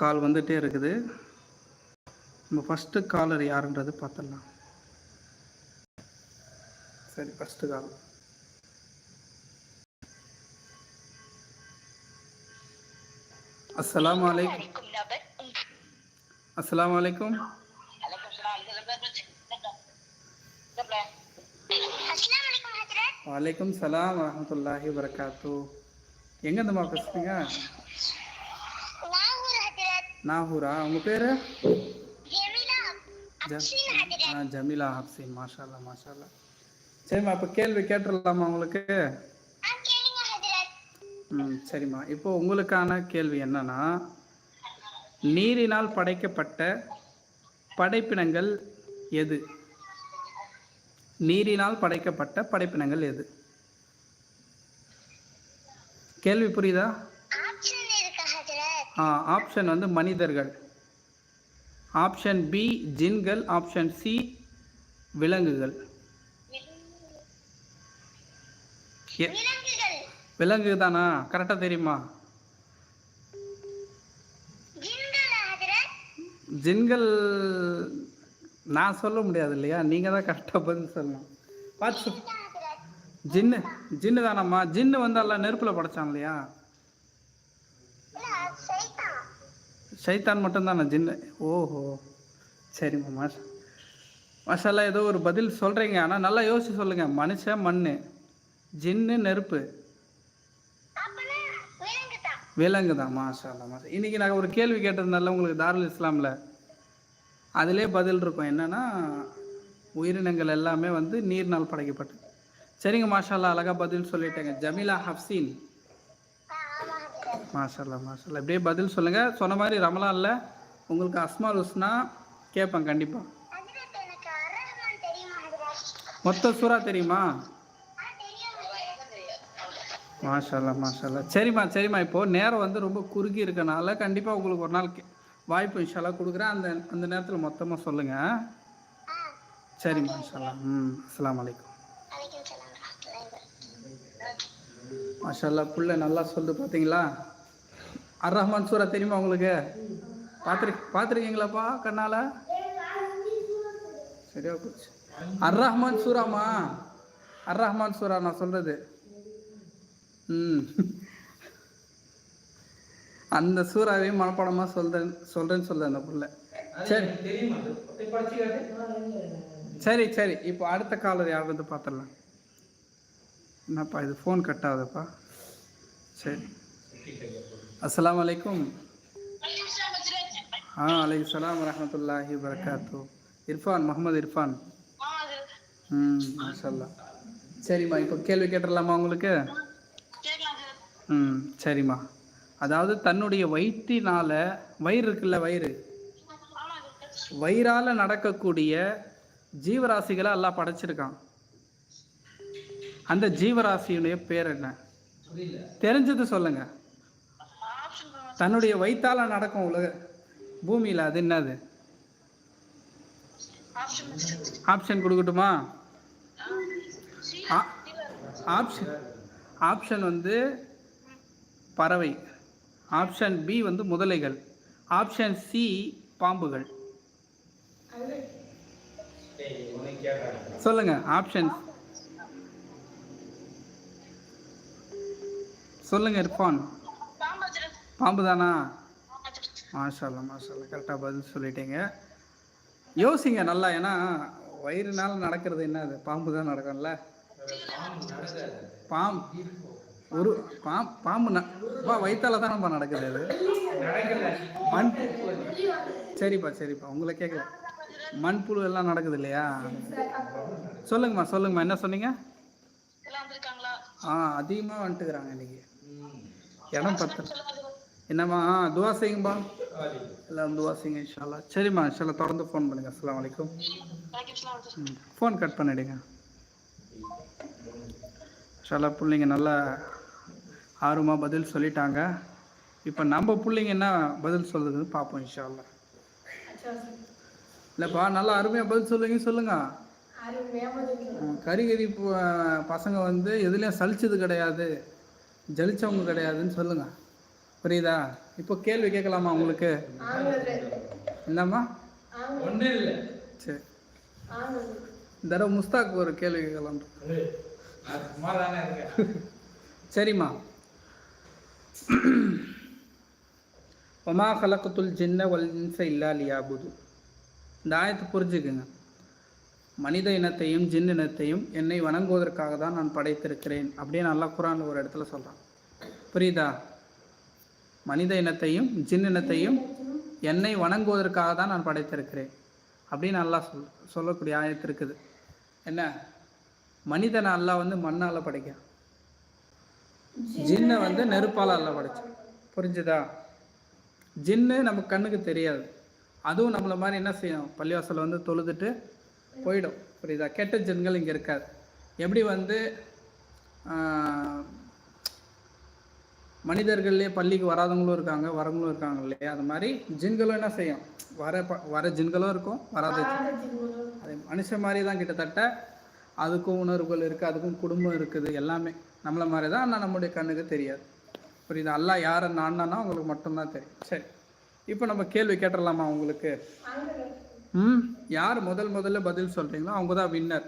கால் வந்துகிட்டே இருக்குது. நம்ம ஃபஸ்ட்டு காலர் யாருன்றது பார்த்துடலாம் சரி ஃபஸ்ட்டு கால் அலைக்கும். அஸ்ஸலாமு அலைக்கும் ஹஜ்ரத். வலைக்கும் சலாம் வரமத்துல்லாஹி வரகாத்து எங்கேருந்துமா ஹஜ்ரத். நாகூரா உங்கள் பேர்? ஜமீலா ஹப்சின் மாஷால்லா மாஷால்லா. சரிம்மா இப்போ கேள்வி கேட்டுடலாமா உங்களுக்கு. ம் சரிம்மா. இப்போ உங்களுக்கான கேள்வி என்னன்னா நீரினால் படைக்கப்பட்ட படைப்பினங்கள் எது? நீரினால் படைக்கப்பட்ட படைப்பினங்கள் எது? கேள்வி புரியுதா ஆப்ஷன் இருக்கு ஹஜ்ரத். ஆ ஆப்ஷன் வந்து மனிதர்கள். ஆப்ஷன் பி ஜின்கள். ஆப்ஷன் சி விலங்குகள். விலங்கு தானா? கரெக்டாக தெரியுமா? ஜின்களா நான் சொல்ல முடியாது இல்லையா? நீங்கள் தான் கரெக்டாக பதில் சொல்லணும். பார்த்து. ஜின்னு ஜின்னு தானம்மா? ஜின்னு வந்து எல்லாம் நெருப்பில் படைச்சான் இல்லையா இல்ல, சைத்தான். ஷைத்தான் மட்டும்தானே ஜின்னு ஓஹோ. சரிம்மா மாஷா. மாஷால்லா ஏதோ ஒரு பதில் சொல்கிறீங்க ஆனால் நல்லா யோசிச்சு சொல்லுங்கள் மனுஷன் மண் ஜின்னு நெருப்பு. விலங்கு தான் மாஷா. அல்லா மாஷா இன்றைக்கி நான் ஒரு கேள்வி கேட்டிருந்தால உங்களுக்கு தாருல் இஸ்லாமில் அதிலே பதில் இருக்கும். என்னன்னா உயிரினங்கள் எல்லாமே வந்து நீர்னால் படைக்கப்பட்டது. சரிங்க மாஷா அழகாக பதில் சொல்லிட்டேங்க. ஜமீலா ஹப்சீன். மாஷல்லா மாஷல்லா இப்படியே பதில் சொல்லுங்கள் சொன்ன மாதிரி ரமலான்ல உங்களுக்கு அஸ்மால் உஸ்னா கேட்பேன் கண்டிப்பாக? மொத்த சூறா தெரியுமா. மாஷல்லா மாஷல்லா சரிம்மா சரிம்மா. இப்போது நேரம் வந்து ரொம்ப குறுகி இருக்கனால கண்டிப்பாக உங்களுக்கு ஒரு நாள் வாய்ப்பு இன்ஷால்லா கொடுக்குறேன். அந்த அந்த நேரத்தில் மொத்தமாக சொல்லுங்கள் ஆ, சரி மாஷல்லா ம் வரஹ்மத்துல்லாஹி வபரகாத்துஹு. மாஷல்லா புள்ள நல்லா சொல்லுது பார்த்தீங்களா அர் ரஹ்மான் சூரா தெரியுமா உங்களுக்கு? பார்த்துரு பார்த்துருக்கீங்களாப்பா கண்ணால? சரியா போச்சு. அர் ரஹ்மான் சூராமா அர் ரஹ்மான் சூரா நான் சொல்றது. ம். அந்த சூறாவையும் மனப்பாடமாக சொல்றேன் சொல்றேன்னு சொல்ல அந்த புள்ள. சரி. சரி சரி. இப்போ அடுத்த காலர் யார் வந்து பார்த்துடலாம். என்னப்பா இது ஃபோன் கட் ஆகுதுப்பா. சரி. அஸ்ஸலாமு அலைக்கும் ஆ அலைக்கும் சலாம் வரஹமத்துல்லாஹி வரகாத்து இர்ஃபான் முகமது இர்ஃபான் ம் மாஷல்லா சரிம்மா இப்போ கேள்வி கேட்டுடலாமா உங்களுக்கு? ம் சரிம்மா. அதாவது தன்னுடைய வயிற்றினால வயிறு இருக்குல்ல வயிறு? வயிறால நடக்கக்கூடிய ஜீவராசிகளை எல்லாம் படைச்சிருக்கான். அந்த ஜீவராசியுடைய பேர் என்ன? தெரிஞ்சது சொல்லுங்க. தன்னுடைய வயிற்றால நடக்கும் உலக பூமியில் அது என்னது? ஆப்ஷன் கொடுக்கட்டுமா? ஆ- ஆப்ஷன் ஆப்ஷன் வந்து பறவை. ஆப்ஷன் பி வந்து முதலைகள். ஆப்ஷன் சி பாம்புகள். சொல்லுங்க ஆப்ஷன் சொல்லுங்க இர்ஃபான். பாம்பு தானா? மாஷால்லா மாஷால்லா கரெக்டாக பதில் சொல்லிட்டீங்க. யோசிங்க நல்லா ஏன்னா வயிறுனால நடக்கிறது என்னது பாம்பு தான் நடக்கும்ல. பாம்பு ஒரு பாம் பாம்பு நா வயிற்றால தான் நம்ம நடக்குது அது. மண் சரிப்பா சரிப்பா. உங்களை கேட்கல மண்புழு எல்லாம் நடக்குது இல்லையா? சொல்லுங்கம்மா சொல்லுங்கம்மா. என்ன சொன்னீங்க? ஆ அதிகமாக வந்துட்டுக்கிறாங்க இன்னைக்கு. இடம் பத்து. என்னம்மா? ஆ துவா செய்யுங்கப்பா. எல்லாம் துவா செய்யுங்க இன்ஷால்லா சரிம்மா இன்ஷால்லா தொடர்ந்து ஃபோன் பண்ணுங்க. அஸ்ஸலாமு அலைக்கும். ம் ஃபோன் கட் பண்ணிடுங்க. இன்ஷால்லா பிள்ளைங்க நல்லா ஆர்வமாக பதில் சொல்லிட்டாங்க. இப்போ நம்ம பிள்ளைங்க என்ன பதில் சொல்லுதுன்னு பார்ப்போம் இன்ஷால்லா இல்லைப்பா நல்லா அருமையாக பதில் சொல்லுங்க சொல்லுங்க. கரிகரி பசங்க வந்து எதுலேயும் சலிச்சது கிடையாது. ஜலிச்சவங்க கிடையாதுன்னு சொல்லுங்க. புரியுதா? இப்போ கேள்வி கேட்கலாமா உங்களுக்கு? என்னம்மா? ஒன்றும் இல்லை சரி. இந்த தடவை முஸ்தாக் ஒரு கேள்வி கேட்கலாம். சரிம்மா. ஒமா கலக்கத்துல் ஜின்ன வல் இன்ச இல்லா லியாபுது. இந்த ஆயத்தை புரிஞ்சுக்குங்க. மனித இனத்தையும் ஜின் இனத்தையும் என்னை வணங்குவதற்காக தான் நான் படைத்திருக்கிறேன் அப்படியே நல்லா குரான் ஒரு இடத்துல சொல்கிறான் புரியுதா? மனித இனத்தையும் ஜின் இனத்தையும் என்னை வணங்குவதற்காக தான் நான் படைத்திருக்கிறேன். அப்படின்னு நல்லா சொல் சொல்லக்கூடிய ஆயத்து இருக்குது. என்ன? மனிதனை அல்லாஹ் வந்து மண்ணால் படைக்கிறான். ஜின்னை வந்து நெருப்பால் அல்ல படைச்சான். புரிஞ்சுதா? ஜின்னு நமக்கு கண்ணுக்கு தெரியாது. அதுவும் நம்மளை மாதிரி என்ன செய்யும்? பள்ளிவாசலில் வந்து தொழுதுட்டு போயிடும். புரியுதா? கெட்ட ஜின்கள் இங்கே இருக்காது. எப்படி வந்து மனிதர்கள்லேயே பள்ளிக்கு வராதவங்களும் இருக்காங்க வரவங்களும் இருக்காங்க இல்லையா? அது மாதிரி ஜின்களும் என்ன செய்யும்? வர ப- வர ஜின்களும் இருக்கும் வராத அது மனுஷன் மாதிரி தான் கிட்டத்தட்ட அதுக்கும் உணர்வுகள் இருக்குது அதுக்கும் குடும்பம் இருக்குது எல்லாமே. நம்மள மாதிரி தான் ஆனால் நம்முடைய கண்ணுக்கு தெரியாது. புரியுதா? அல்லாஹ் யாரை நான்னா உங்களுக்கு மட்டும்தான் தெரியும். சரி. இப்போ நம்ம கேள்வி கேட்டுடலாமா உங்களுக்கு? ம்? யார் முதல் முதல்ல பதில் சொல்கிறீங்களோ அவங்க தான் வின்னர்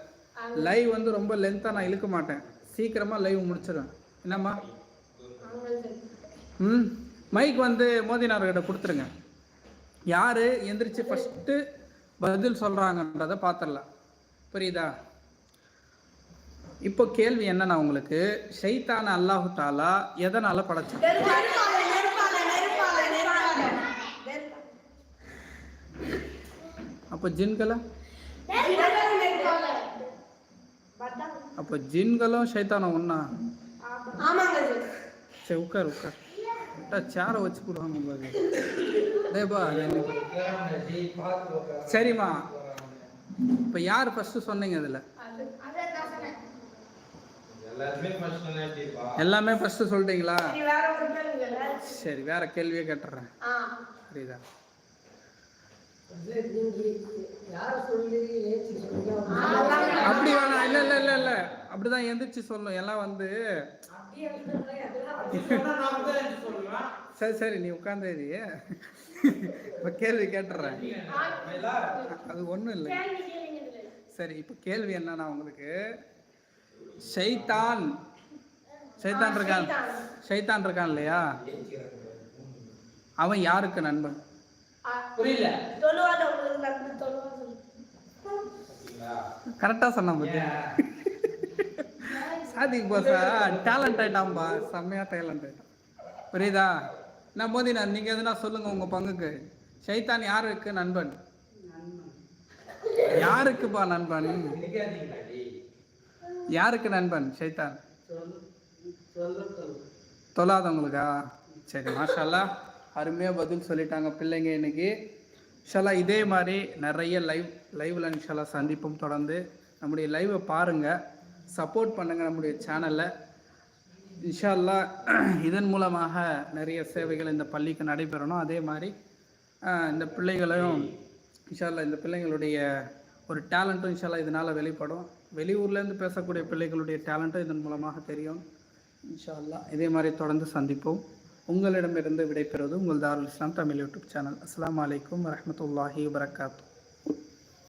லைவ் வந்து ரொம்ப லென்த்தாக நான் இழுக்க மாட்டேன். சீக்கிரமாக லைவ் முடிச்சிடுவேன். என்னம்மா? ம் மைக் வந்து மோதினார்கிட்ட கொடுத்துருங்க. யார் எந்திரிச்சு ஃபஸ்ட்டு பதில் சொல்கிறாங்கன்றதை பார்த்துடலாம் புரியுதா? இப்போ கேள்வி என்னன்னா உங்களுக்கு ஷைத்தான அல்லாஹு தாலா எதனால் படைச்சான்? அப்போ ஜின்களை? அப்போ ஜின்களும் ஷைத்தானம் ஒன்றா சரி உட்கார் உட்கார். சேரை வச்சு கொடுவாங்க பாரு. டேப்பா சரிம்மா. இப்போ யார் ஃபஸ்ட்டு சொன்னீங்க இதில் ஃபர்ஸ்ட் எல்லாமே ஃபஸ்ட்டு சொல்லிட்டீங்களா? சரி வேற கேள்வியே கேட்டுறேன். புரியுதா? அப்படி வேணாம். இல்லை இல்லை இல்லை இல்லை. அப்படிதான் எந்திரிச்சு சொல்லணும். எல்லாம் வந்து சரி சரி நீ உட்கார்ந்து இப்போ கேள்வி கேட்டுறேன். அது ஒன்றும் இல்லை. சரி இப்போ கேள்வி என்னன்னா உங்களுக்கு ஷைத்தான் ஷைத்தான் இருக்கான் ஷைத்தான் இருக்கான் இல்லையா? அவன் யாருக்கு நண்பன்? புரியல. கரெக்டாக சொன்னான் பத்தியா? சாதிக் பாஸா டேலண்ட் ஆயிட்டாம்பா செம்மையா டேலண்ட் ஆயிட்டான் புரியுதா? நான் மோதினா நீங்க எதுனா சொல்லுங்க உங்க பங்குக்கு. சைத்தான் யாருக்கு நண்பன்? யாருக்குப்பா நண்பன்? யாருக்கு நண்பன் சைத்தான் தொல்லாதவங்களுக்கா சரி மாஷால்லா அருமையாக பதில் சொல்லிட்டாங்க பிள்ளைங்க இன்னைக்கு. இன்ஷால்லா இதே மாதிரி நிறைய லைவ் லைவில் இன்ஷாலா சந்திப்பும் தொடர்ந்து. நம்முடைய லைவை பாருங்கள் சப்போர்ட் பண்ணுங்கள் நம்முடைய சேனலில் இன்ஷால்லா இதன் மூலமாக நிறைய சேவைகள் இந்த பள்ளிக்கு நடைபெறணும். அதே மாதிரி இந்த பிள்ளைகளையும் இன்ஷால்லா இந்த பிள்ளைங்களுடைய ஒரு டேலண்ட்டும் இன்ஷால்லா இதனால் வெளிப்படும். வெளியூர்லேருந்து பேசக்கூடிய பிள்ளைகளுடைய டேலண்ட்டும் இதன் மூலமாக தெரியும். இன்ஷா அல்லாஹ் இதே மாதிரி தொடர்ந்து சந்திப்போம். உங்களிடமிருந்து விடைபெறுவது உங்கள் தாருல் இஸ்லாம் தமிழ் யூடியூப் சேனல் அஸ்லாம் அலைக்கும் வரமத்துல்லாஹி வரகாத்தூ